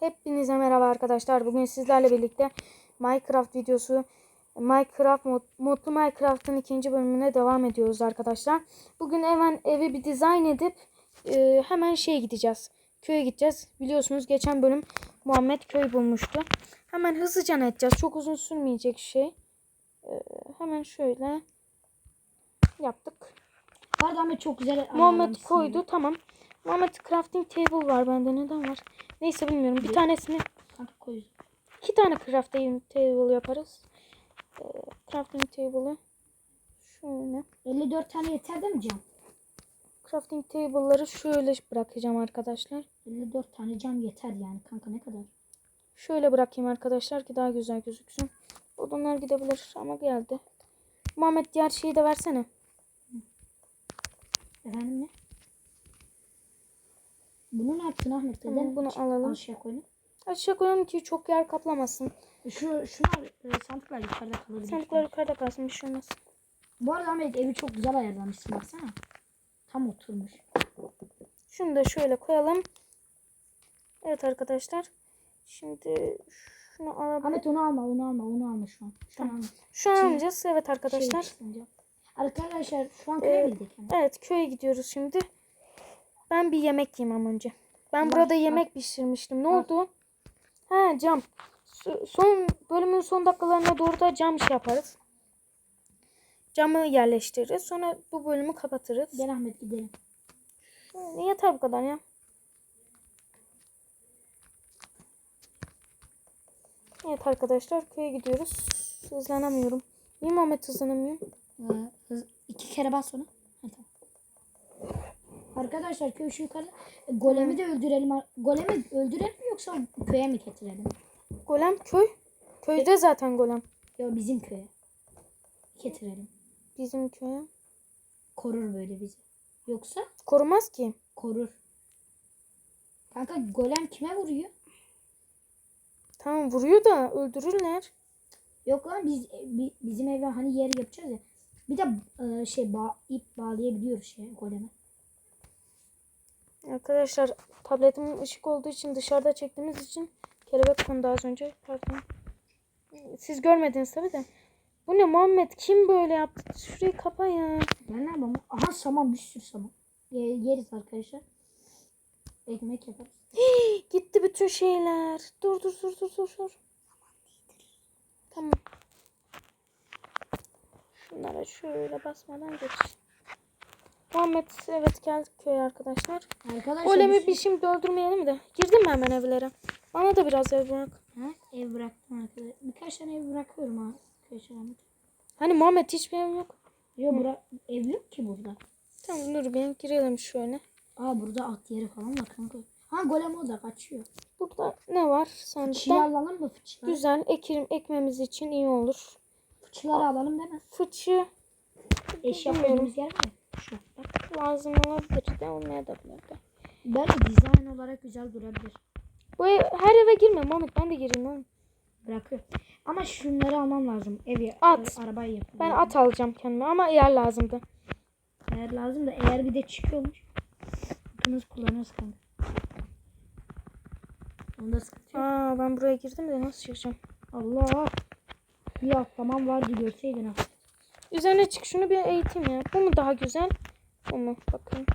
Hepinize merhaba arkadaşlar. Bugün sizlerle birlikte Minecraft videosu Minecraft modlu Minecraft'ın ikinci bölümüne devam ediyoruz arkadaşlar. Bugün hemen evi bir dizayn edip e, hemen şeye gideceğiz. Köye gideceğiz. Biliyorsunuz geçen bölüm Muhammed köy bulmuştu. Hemen hızlıca ne edeceğiz. Çok uzun sürmeyecek şey. E, hemen şöyle yaptık. Pardon ama çok güzel Muhammed koydu. Tamam. Muhammed crafting table var bende. Neden var? Neyse bilmiyorum. Bir tanesini ya. Kanka koy. iki tane crafting table yaparız. Ee, crafting table'ı şöyle. 54 tane yeter değil mi cam? Crafting table'ları şöyle bırakacağım arkadaşlar. 54 tane cam yeter yani kanka ne kadar? Şöyle bırakayım arkadaşlar ki daha güzel gözüksün. Odunlar gidebilir ama geldi. Muhammed diğer şeyi de versene. Efendim ne? Bunu ne yaptın Ahmet? Tamam, Neden bunu alalım. Aşağı koydun. Aşağı koyalım ki çok yer kaplamasın. Şu, şunlar e, sandıklar yukarıda kalır. Sandıklar yukarıda kalsın bir şey olmaz. Bu arada Ahmet evi çok güzel ayarlamışsın baksana. Tam oturmuş. Şunu da şöyle koyalım. Evet arkadaşlar. Şimdi şunu alalım. Ahmet onu alma onu alma onu alma şu an. Şu an alma. Şu an Şey- almayacağız. Evet arkadaşlar. Şey için cam. Arkadaşlar şu an Ee, köye gittik. Yani. Evet köye gidiyoruz şimdi. Ben bir yemek ama önce. Ben Bak, burada yemek pişirmiştim. Ne Bak. oldu? Ha cam. So- Son bölümün son dakikalarına doğru da cam şey yaparız. Camı yerleştiririz. Sonra bu bölümü kapatırız. Gel Ahmet gidelim. Yeter bu kadar ya. Evet arkadaşlar köye gidiyoruz. Hızlanamıyorum. Niye Muhammed hızlanamıyor? Ee, hız- iki kere bas onu. Arkadaşlar köy şu yukarı. Golemi de öldürelim. Golemi öldürelim mi yoksa köye mi getirelim? Golem köy. Köyde zaten golem. Yok bizim köye. Getirelim. Bizim köye. Korur böyle bizi. Yoksa Korumaz ki. korur. Kanka golem kime vuruyor? Tamam vuruyor da öldürürler. Yok lan biz bi- bizim eve hani yer yapacağız ya. Bir de e, şey bağ, ip bağlayabiliyoruz şey goleme. Arkadaşlar tabletimin ışık olduğu için dışarıda çektiğimiz için kelebek kondu az önce. Pardon. Siz görmediniz tabi de. Bu ne Muhammed? Kim böyle yaptı? Şurayı kapa ya. Ben ne yapayım? Aha saman bir sürü saman. Ye- yeriz arkadaşlar. Ekmek yaparız. Gitti bütün şeyler. Dur dur dur dur dur. dur. Tamam. Şunlara şöyle basmadan geç. Muhammed evet geldik köye arkadaşlar. Arkadaşlar Golemi bir bir şimdi öldürmeyelim de. Girdim mi hemen evlere? Bana da biraz ev bırak. Ha, ev bıraktım arkadaşlar. Birkaç tane ev bırakıyorum ha. Arkadaşlar. Hani Muhammed hiçbir ev yok. Yok bura ev yok ki burada. Tamam dur bir girelim şöyle. Aa burada at yeri falan var kanka. Ha golem o da kaçıyor. Burada ne var Fıçıyı sandıkta? alalım mı fıçıları? Güzel ekim ekmemiz için iyi olur. Fıçıları alalım değil mi? Fıçı Eşya koyduğumuz yer mi? Şu. Bak. lazım olabilir de olmayabilir de. Belki dizayn olarak güzel durabilir. Bu ev, her eve girme Muhammed ben de gireyim oğlum. Bırakıyorum. Ama şunları almam lazım. Ev At. e, arabayı yapalım. Ben at alacağım kendime ama yer lazımdı. Eğer lazım da eğer bir de çıkıyormuş. Atımız kullanırız kanka. Onda sıkıntı yok. Aa ben buraya girdim de nasıl çıkacağım? Allah. Bir atlamam vardı görseydin ha. Üzerine çık şunu bir eğiteyim ya. Bu mu daha güzel? Bu mu? Bakın.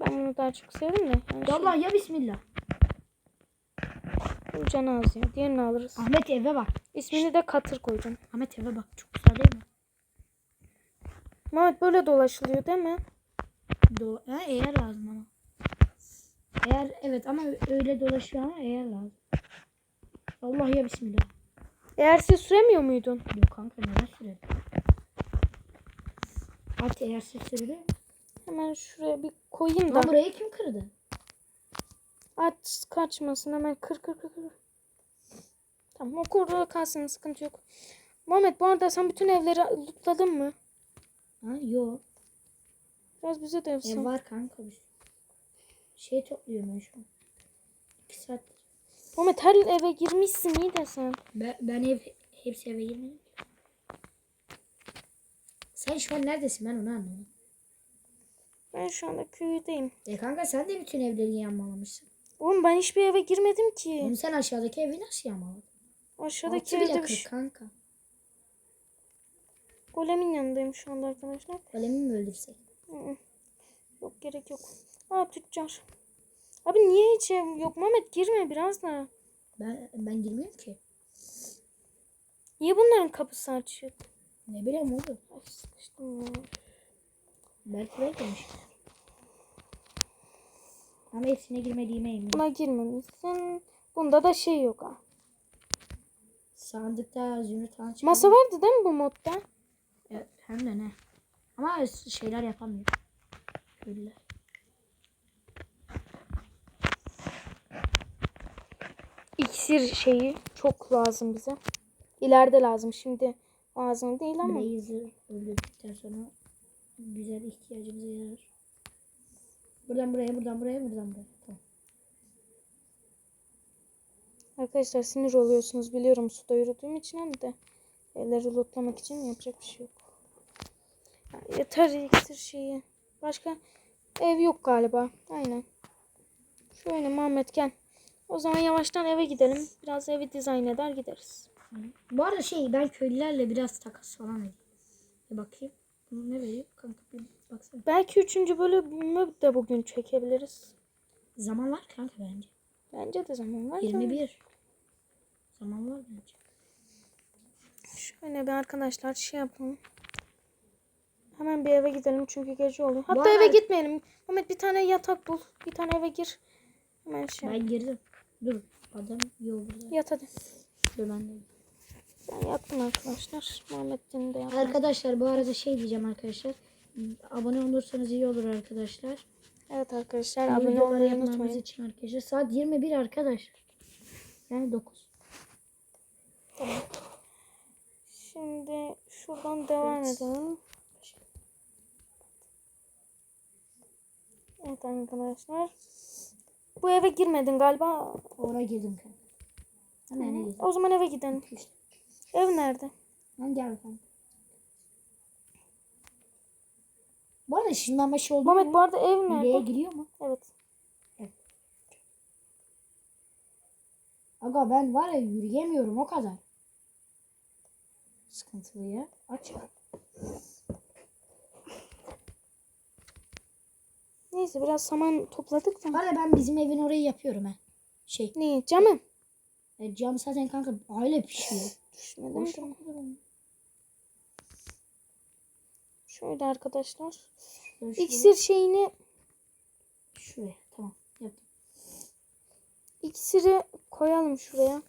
Ben bunu daha çok sevdim de. Yani Ya Allah ya bismillah. bu canı az ya. Diğerini alırız. Ahmet eve bak. İsmini de katır koyacağım. Ahmet eve bak. Çok güzel değil mi? Muhammed böyle dolaşılıyor değil mi? Do ha, eğer lazım ama. Eğer evet ama öyle dolaşıyor ama eğer lazım. Allah ya bismillah. Eğer siz süremiyor muydun? Yok kanka neden sürer? At eğer sürüyor. Hemen şuraya bir koyayım da. Lan burayı kim kırdı? At kaçmasın hemen kır kır kır kır. Tamam o koridorda kalsın sıkıntı yok. Muhammed bu arada sen bütün evleri lootladın mı? Ha yok. Biraz bize de Ev yapsın. var kanka bir şey topluyorum ben şu an. İki saat. Muhammed her eve girmişsin iyi de sen. Ben, ben ev hepsi eve girmedim. Sen şu an neredesin ben onu anlamadım. Ben şu anda köydeyim. E kanka sen de bütün evleri yanmalamışsın. Oğlum ben hiçbir eve girmedim ki. Oğlum sen aşağıdaki evi nasıl yamadın? Aşağıdaki Altı evde bir şey. kanka. Golemin yanındayım şu anda arkadaşlar. Kalemi mi öldürsek? Hı hı. Yok gerek yok. Aa tüccar. Abi niye hiç ev yok? Mehmet girme biraz da. Ben, ben girmiyorum ki. Niye bunların kapısı açık? Ne bileyim oğlum. Ay sıkıştım ya. Belki buraya girmiş. Ama hepsine girmediğime eminim. Buna girmemişsin. Bunda da şey yok ha. Sandıkta zümrüt falan çıkıyor. Masa vardı değil mi bu modda? Evet, hem de ne. Ama şeyler yapamıyor. Köylüler. İksir şeyi çok lazım bize. İleride lazım. Şimdi lazım değil ama. Blaze'ı öldürdükten sonra güzel ihtiyacımıza yarar. Buradan buraya, buradan buraya, buradan buraya. Tamam. Arkadaşlar sinir oluyorsunuz biliyorum suda yürüdüğüm için hem de evleri lootlamak için yapacak bir şey yok. Ya yeter iksir şeyi. Başka ev yok galiba. Aynen. Şöyle Muhammed gel. O zaman yavaştan eve gidelim. Biraz evi dizayn eder gideriz. Bu arada şey ben köylülerle biraz takas falan edeyim. Bir bakayım. Ne veriyor? Kanka bir baksana. Belki üçüncü bölümü de bugün çekebiliriz. Zaman var kanka bence. Bence de zaman var. da. 21. Zaman var bence. Şöyle bir arkadaşlar şey yapalım. Hemen bir eve gidelim çünkü gece oluyor. Hatta eve gitmeyelim. Ahmet bir tane yatak bul. Bir tane eve gir. Hemen şey. Ben girdim. Dur. Adam yok burada. Yat hadi. Dur ben de. Ben yattım arkadaşlar. Muhammed'in de yattı. Arkadaşlar bu arada şey diyeceğim arkadaşlar. Abone olursanız iyi olur arkadaşlar. Evet arkadaşlar abone olmayı unutmayın. için arkadaşlar. Saat 21 arkadaşlar. Yani 9. Şimdi şuradan devam Evet. edelim. Evet arkadaşlar. Bu eve girmedin galiba. Oraya girdim. Hemen? O zaman eve gidelim. İşte. Ev nerede? Lan gel kanka. Bu arada ışınlanma şey oldu mu? bu arada ev Nereye nerede? giriyor mu? Evet. Aga ben var ya yürüyemiyorum o kadar. Sıkıntılı ya. Aç. Neyse biraz saman topladık da. Var ya ben bizim evin orayı yapıyorum ha. Şey. Ne? Camı? E, cam zaten kanka aile pişiyor. Düşmedim. Boş de. ver. Şöyle arkadaşlar. Şuraya. İksir şeyini Şuraya. Tamam. Yaptım. iksiri koyalım şuraya.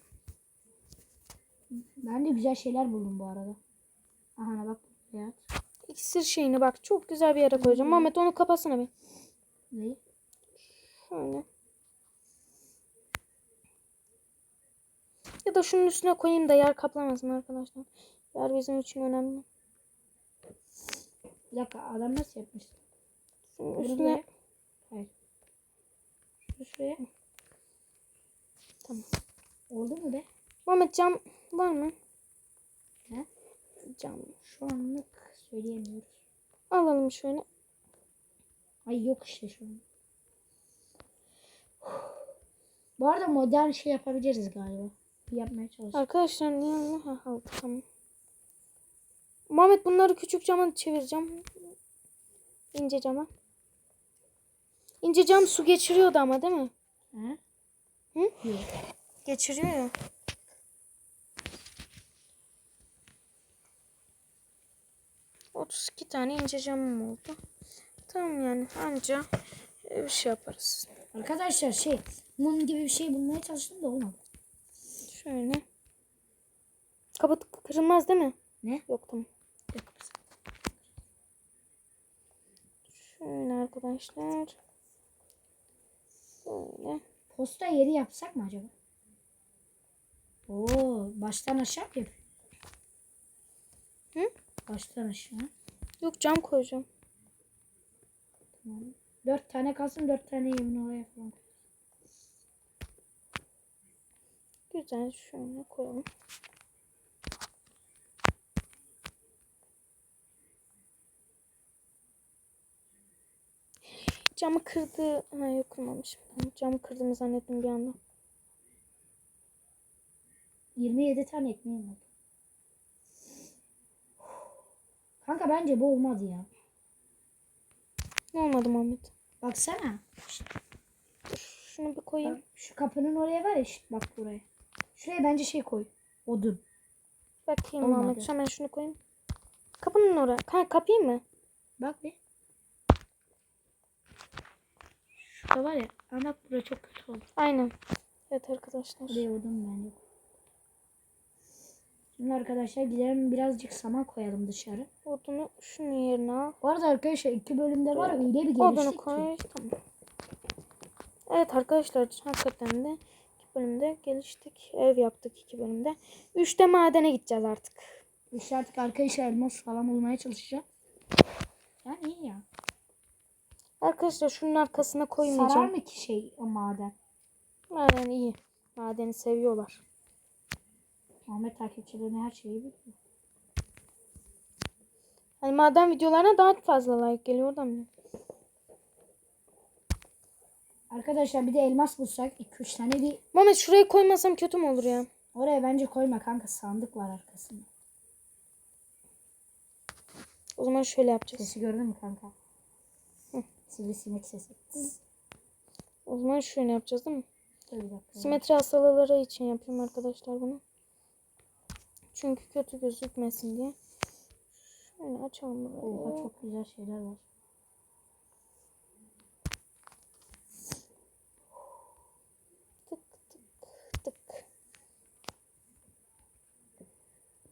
Ben de güzel şeyler buldum bu arada. Aha bak. Ya. İksir şeyini bak çok güzel bir yere koyacağım. Mehmet onu kapatsana bir. Neyi? Şöyle. Ya da şunun üstüne koyayım da yer kaplamasın arkadaşlar. Yer bizim için önemli. Bir dakika adam nasıl yapmış? Şunun üstüne Hayır. Şunu şuraya. Tamam. Oldu mu be? Mehmet cam var mı? Ne? Cam. Şu anlık söyleyemiyoruz. Alalım şöyle. Ay yok işte şu an. Bu arada modern şey yapabiliriz galiba. Yapmaya çalışacağım. Arkadaşlar? Ha, aldı tamam. Muhammed bunları küçük cama çevireceğim. İnce cama. İnce cam su geçiriyordu ama değil mi? Hı? Yok. Geçiriyor ya. Otuz iki tane ince camım oldu. Tamam yani anca bir şey yaparız. Arkadaşlar şey mum gibi bir şey bulmaya çalıştım da olmadı. Şöyle. Kapat kırılmaz değil mi? Ne? Yok tamam. Yok. Şöyle arkadaşlar. Böyle. Posta yeri yapsak mı acaba? Oo, baştan aşağı mı? Hı? Baştan aşağı. Yok cam koyacağım. Tamam. Dört tane kalsın dört tane yemin oraya falan. Güzel şöyle koyalım. camı kırdı. Ha yok kırmamışım. Camı kırdığımı zannettim bir anda. 27 tane ekmeğim oldu. Kanka bence bu olmadı ya. Ne olmadı Muhammed? Baksana. Şunu bir koyayım. Bak, şu kapının oraya var ya bak buraya. Şuraya bence şey koy. Odun. Bakayım Olmadı. Şu hemen şunu koyayım. Kapının oraya. Ha, kapayım mı? Bak bir. Şurada var ya. Ama bura çok kötü oldu. Aynen. Evet arkadaşlar. Buraya odun bence. Şimdi arkadaşlar gidelim birazcık saman koyalım dışarı. Odunu şunun yerine al. Bu arada arkadaşlar iki bölümde var öyle bir geliştik Odunu ki. koy. Tamam. Evet arkadaşlar hakikaten de bölümde geliştik. Ev yaptık iki bölümde. Üçte madene gideceğiz artık. İşte artık arkadaşlar elmas falan bulmaya çalışacağım. Yani iyi ya. Arkadaşlar şunun arkasına Sarar koymayacağım. mı ki şey o maden? Maden iyi. Madeni seviyorlar. Ahmet takipçilerine her şeyi biliyor. Hani maden videolarına daha fazla like geliyor da mı? Arkadaşlar bir de elmas bulsak 2-3 tane bir Mehmet şurayı koymasam kötü mü olur ya? oraya bence koyma kanka sandık var arkasında. O zaman şöyle yapacağız. Sesi gördün mü kanka? Sivrisinek sesi. Tıs. O zaman şöyle yapacağız değil mi? Dur bir dakika. Simetri hastalıkları için yapıyorum arkadaşlar bunu. Çünkü kötü gözükmesin diye. Şöyle açalım Oha çok güzel şeyler var.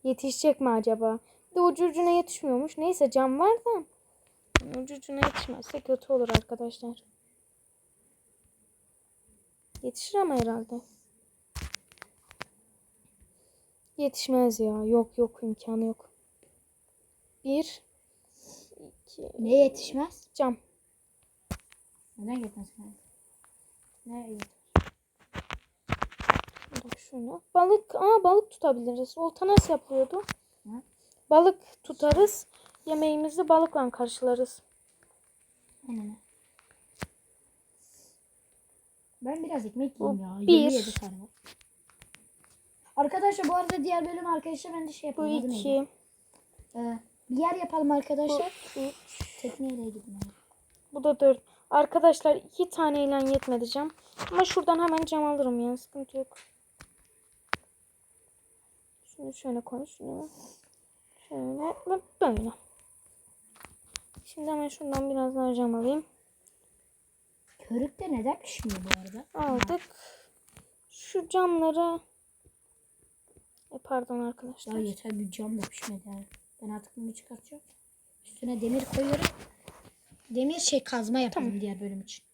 Yetişecek mi acaba? Bir de ucu ucuna yetişmiyormuş. Neyse cam var da. Ucu ucuna yetişmezse kötü olur arkadaşlar. Yetişir ama herhalde. Yetişmez ya. Yok yok imkanı yok. Bir. iki. Ne yetişmez? Cam. Neden kanka? Ne yetişmez? Bak şunu. Balık, aa balık tutabiliriz. Olta nasıl yapılıyordu? Hı? Balık tutarız. Yemeğimizi balıkla karşılarız. Aynen. Ben biraz ekmek Bu yiyeyim ya. bir. 27 tane var. Arkadaşlar bu arada diğer bölüm arkadaşlar ben de şey Bu yapayım. adı neydi? iki. Ee, bir yer yapalım Bu arkadaşlar. üç. Tekneyle gidin. Bu da dört. Arkadaşlar iki taneyle yetmedi cam. Ama şuradan hemen cam alırım ya. Sıkıntı yok. Şunu şöyle koy. Şunu şöyle ve böyle. Şimdi hemen şuradan biraz daha cam alayım. Körük de neden pişmiyor bu arada? Aldık. Şu camları e, pardon arkadaşlar. Ya yeter bir cam da pişmedi yani. Ben artık bunu çıkartacağım. Üstüne demir koyuyorum. Demir şey kazma yapalım diğer bölüm için.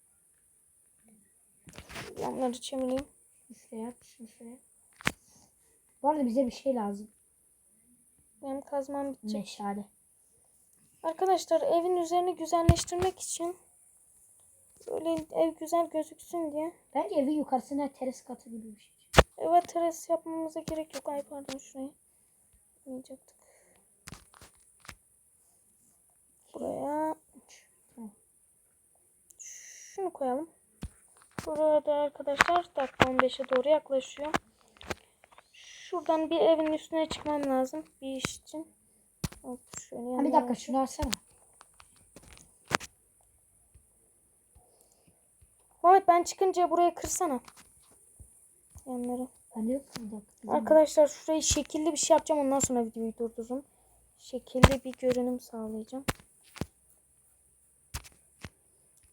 Camları çevireyim. Şuraya şuraya. Bu arada bize bir şey lazım. Benim kazmam bitecek. Meşale. Arkadaşlar evin üzerini güzelleştirmek için böyle ev güzel gözüksün diye Bence evin yukarısına teras katı gibi bir şey. eve teras yapmamıza gerek yok. Ay pardon şurayı yapmayacaktık. Buraya şunu koyalım. Burada arkadaşlar dakika 15'e doğru yaklaşıyor. Şuradan bir evin üstüne çıkmam lazım bir iş için. Hop, şöyle Ha, bir dakika şunu alsana. Muhammed ben çıkınca buraya kırsana. Yanları. Ben yok bir dakika. Arkadaşlar şurayı şekilli bir şey yapacağım. Ondan sonra videoyu durdururum. Şekilli bir görünüm sağlayacağım.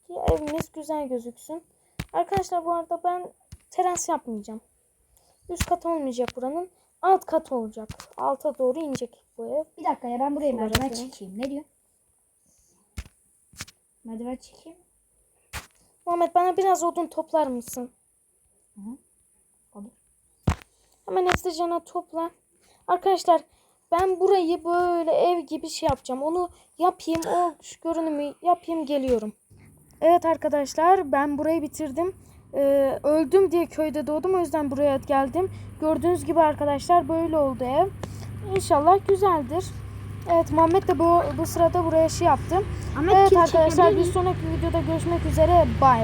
Ki evimiz güzel gözüksün. Arkadaşlar bu arada ben teras yapmayacağım. Üst kat olmayacak buranın. Alt kat olacak. Alta doğru inecek bu ev. Bir dakika ya ben buraya Şurada merdiven çekeyim. Ne diyorsun? Merdiven çekeyim. Muhammed bana biraz odun toplar mısın? Hı hı. Olur. Hemen hızlıca topla. Arkadaşlar ben burayı böyle ev gibi şey yapacağım. Onu yapayım. O görünümü yapayım geliyorum. Evet arkadaşlar ben burayı bitirdim. Ee, öldüm diye köyde doğdum. O yüzden buraya geldim. Gördüğünüz gibi arkadaşlar böyle oldu ev. İnşallah güzeldir. Evet Muhammed de bu, bu sırada buraya şey yaptı. Ahmet Evet arkadaşlar bir sonraki videoda görüşmek üzere. Bay.